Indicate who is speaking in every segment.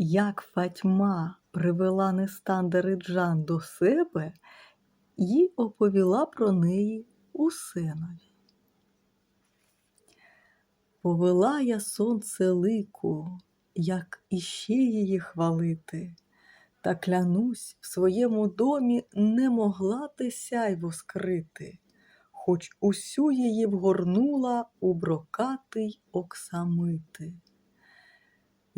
Speaker 1: як Фатьма привела Нестанда Риджан до себе і оповіла про неї Усенові. Повела я сонце лику, як іще її хвалити, та клянусь, в своєму домі не могла ти сяйво скрити, хоч усю її вгорнула у брокатий оксамити.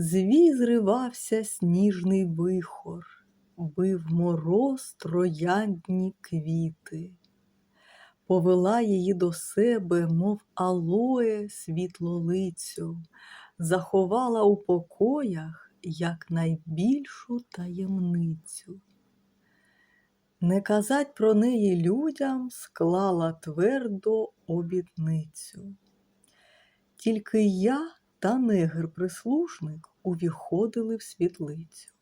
Speaker 1: Звій зривався сніжний вихор, бив мороз трояндні квіти. Повела її до себе, мов алоє світлолицю, заховала у покоях як найбільшу таємницю. Не казать про неї людям склала твердо обітницю. Тільки я та негр-прислушник увіходили в світлицю.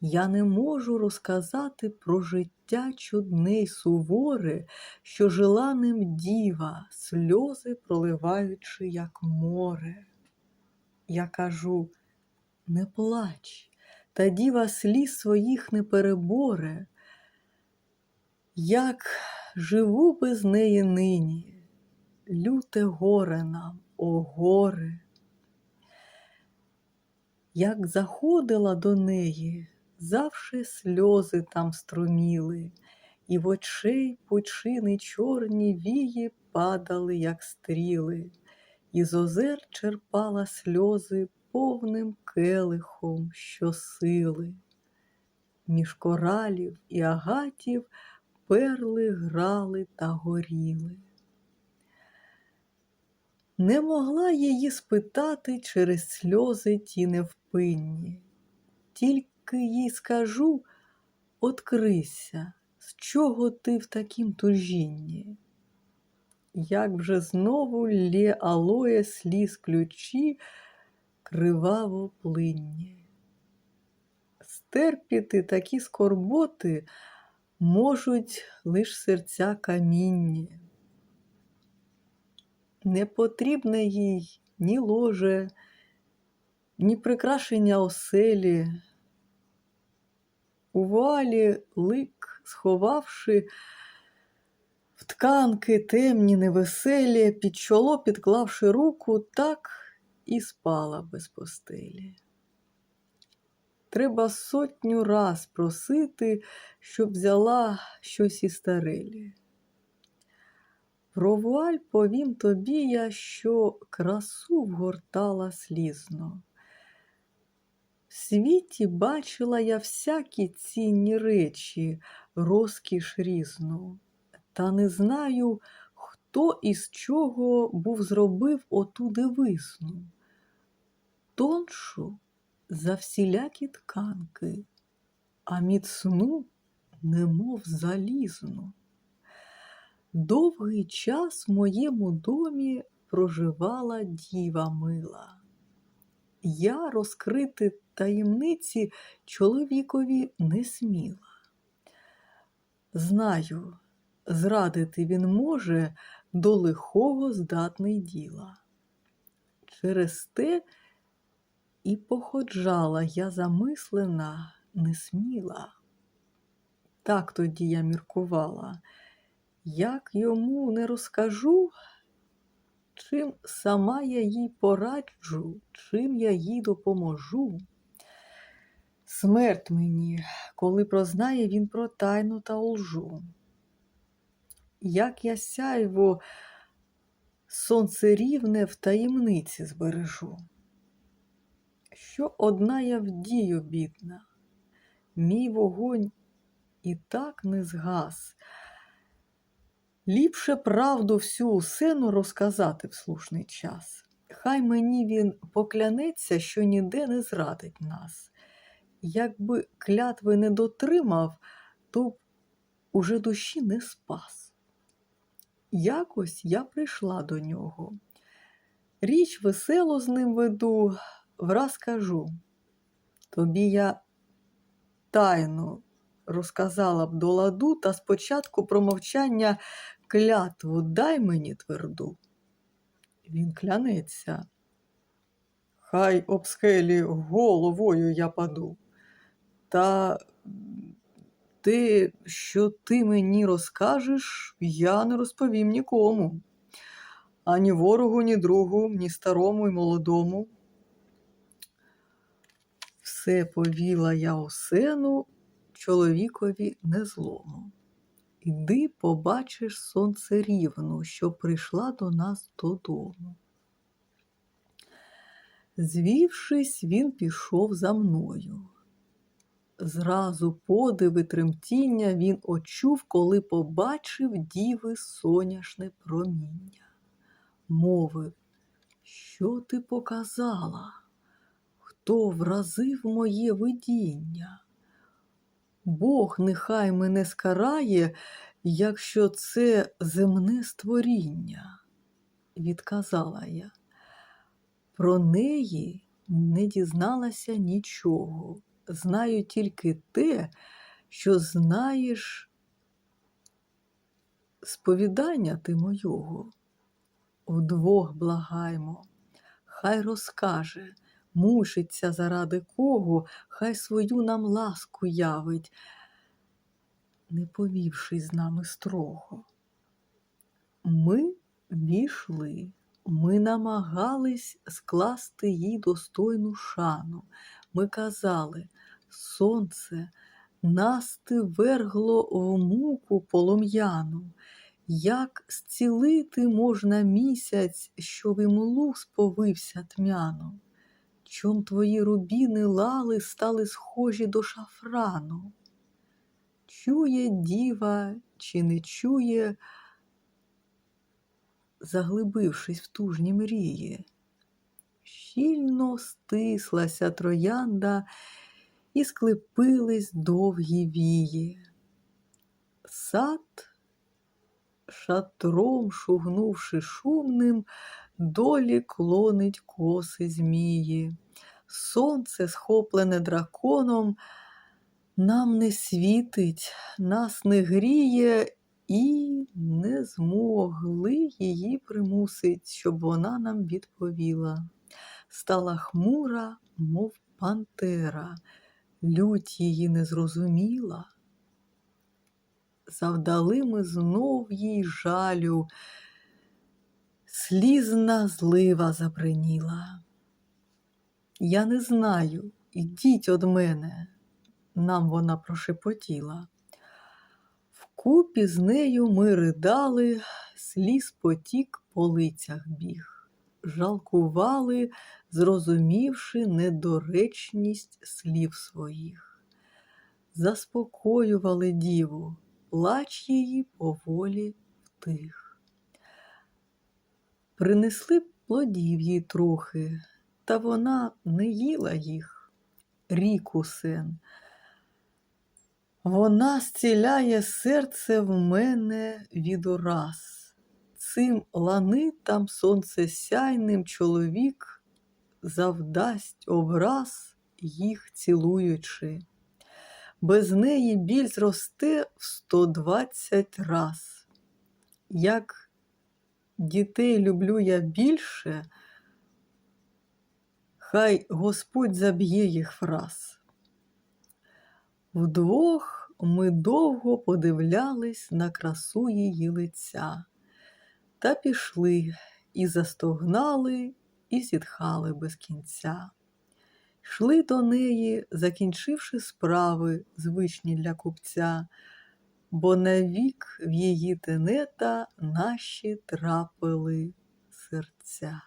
Speaker 1: Я не можу розказати про життя чудне й суворе, що жила ним діва, сльози проливаючи, як море. Я кажу, не плач, та діва сліз своїх не переборе, як живу без неї нині, люте горе нам, о горе. Як заходила до неї, завше сльози там струміли, і в очей пучини чорні вії падали, як стріли, і з озер черпала сльози повним келихом щосили. Між коралів і агатів перли грали та горіли. Не могла її спитати через сльози ті невпинні. Тільки їй скажу, открися, з чого ти в такім тужінні? Як вже знову лє алоє сліз ключі криваво плинні. Стерпіти такі скорботи можуть лиш серця камінні. Не потрібне їй ні ложе, ні прикрашення оселі. У вуалі лик, сховавши в тканки темні невеселі, під чоло підклавши руку, так і спала без постелі. Треба сотню раз просити, щоб взяла щось із старелі. Про вуаль повім тобі я, що красу вгортала слізно. В світі бачила я всякі цінні речі, розкіш різну, та не знаю, хто із чого був зробив оту дивисну. Тоншу за всілякі тканки, а міцну, немов залізну. Довгий час в моєму домі проживала діва мила. Я розкрити таємниці чоловікові не сміла. Знаю, зрадити він може до лихого здатний діла. Через те і походжала я замислена, не сміла. Так тоді я міркувала. Як йому не розкажу, чим сама я їй пораджу, чим я їй допоможу. Смерть мені, коли прознає він про тайну та лжу. Як я сяйво сонце рівне в таємниці збережу. Що одна я вдію, бідна, мій вогонь і так не згас. Ліпше правду всю усену розказати в слушний час. Хай мені він поклянеться, що ніде не зрадить нас. Якби клятви не дотримав, то б уже душі не спас. Якось я прийшла до нього. Річ весело з ним веду, враз кажу. Тобі я тайну розказала б до ладу, та спочатку про мовчання клятву дай мені тверду. Він клянеться. хай об скелі головою я паду. Та те, що ти мені розкажеш, я не розповім нікому. Ані ворогу, ні другу, ні старому, й молодому. Все повіла я осену чоловікові незлому. Іди побачиш сонцерівну, що прийшла до нас додому. Звівшись, він пішов за мною. Зразу подиви тремтіння він очув, коли побачив діви соняшне проміння. Мовив, що ти показала? Хто вразив моє видіння? Бог нехай мене скарає, якщо це земне створіння, відказала я. Про неї не дізналася нічого. Знаю тільки те, що знаєш сповідання ти мойого. Вдвох благаймо, хай розкаже, мучиться заради кого, хай свою нам ласку явить, не повівшись з нами строго. Ми війшли, ми намагались скласти їй достойну шану. Ми казали, сонце, нас ти вергло в муку полум'яну. Як зцілити можна місяць, щоб і млу сповився тьмяно? Чом твої рубіни лали стали схожі до шафрану? Чує діва чи не чує, заглибившись в тужні мрії? Щільно стислася троянда і склепились довгі вії. Сад, шатром шугнувши шумним, долі клонить коси змії. Сонце, схоплене драконом, нам не світить, нас не гріє і не змогли її примусить, щоб вона нам відповіла. Стала хмура, мов пантера, лють її не зрозуміла. Завдали ми знов їй жалю, слізна злива забриніла. Я не знаю, ідіть од мене, нам вона прошепотіла. Вкупі з нею ми ридали, сліз потік по лицях біг, жалкували, зрозумівши недоречність слів своїх. Заспокоювали діву, плач її поволі втих. Принесли плодів їй трохи, та вона не їла їх, ріку сен. Вона зціляє серце в мене від ураз. Цим ланитам сонцесяйним чоловік завдасть образ їх цілуючи. Без неї біль зросте в сто двадцять раз. Як дітей люблю я більше, хай Господь заб'є їх враз. Вдвох ми довго подивлялись на красу її лиця, та пішли і застогнали, і зітхали без кінця. Йшли до неї, закінчивши справи, звичні для купця, бо навік в її тенета наші трапили серця.